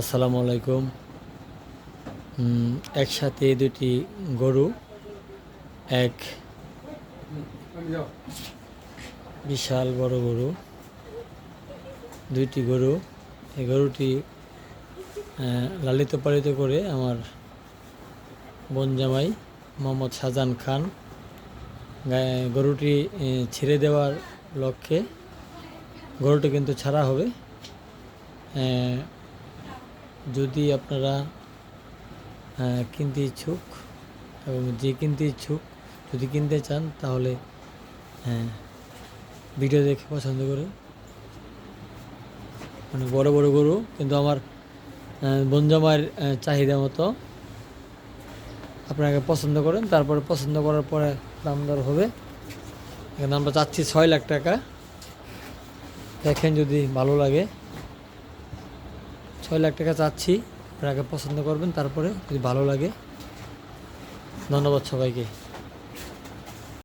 আসসালামু আলাইকুম। একসাথে দুটি গরু, এক বিশাল বড় গরু, দুইটি গরু। এই গরুটি লালিত পালিত করে আমার বোন জামাই মোহাম্মদ শাহজাহান খান গরুটি ছেড়ে দেওয়ার লক্ষ্যে। গরুটি কিন্তু ছাড়া হবে। যদি আপনারা কিনতে ইচ্ছুক এবং যে কিনতে ইচ্ছুক, যদি কিনতে চান তাহলে হ্যাঁ ভিডিও দেখে পছন্দ করে। মানে বড় বড় গরু, কিন্তু আমার বনজামার চাহিদা মতো আপনাকে পছন্দ করেন। তারপরে পছন্দ করার পরে দাম দর হবে। এখানে আমরা চাচ্ছি ছয় লাখ টাকা। দেখেন যদি ভালো লাগে। ছয় লাখ টাকা চাচ্ছি। আপনাকে পছন্দ করবেন তারপরে যদি ভালো লাগে। ধন্যবাদ সবাইকে।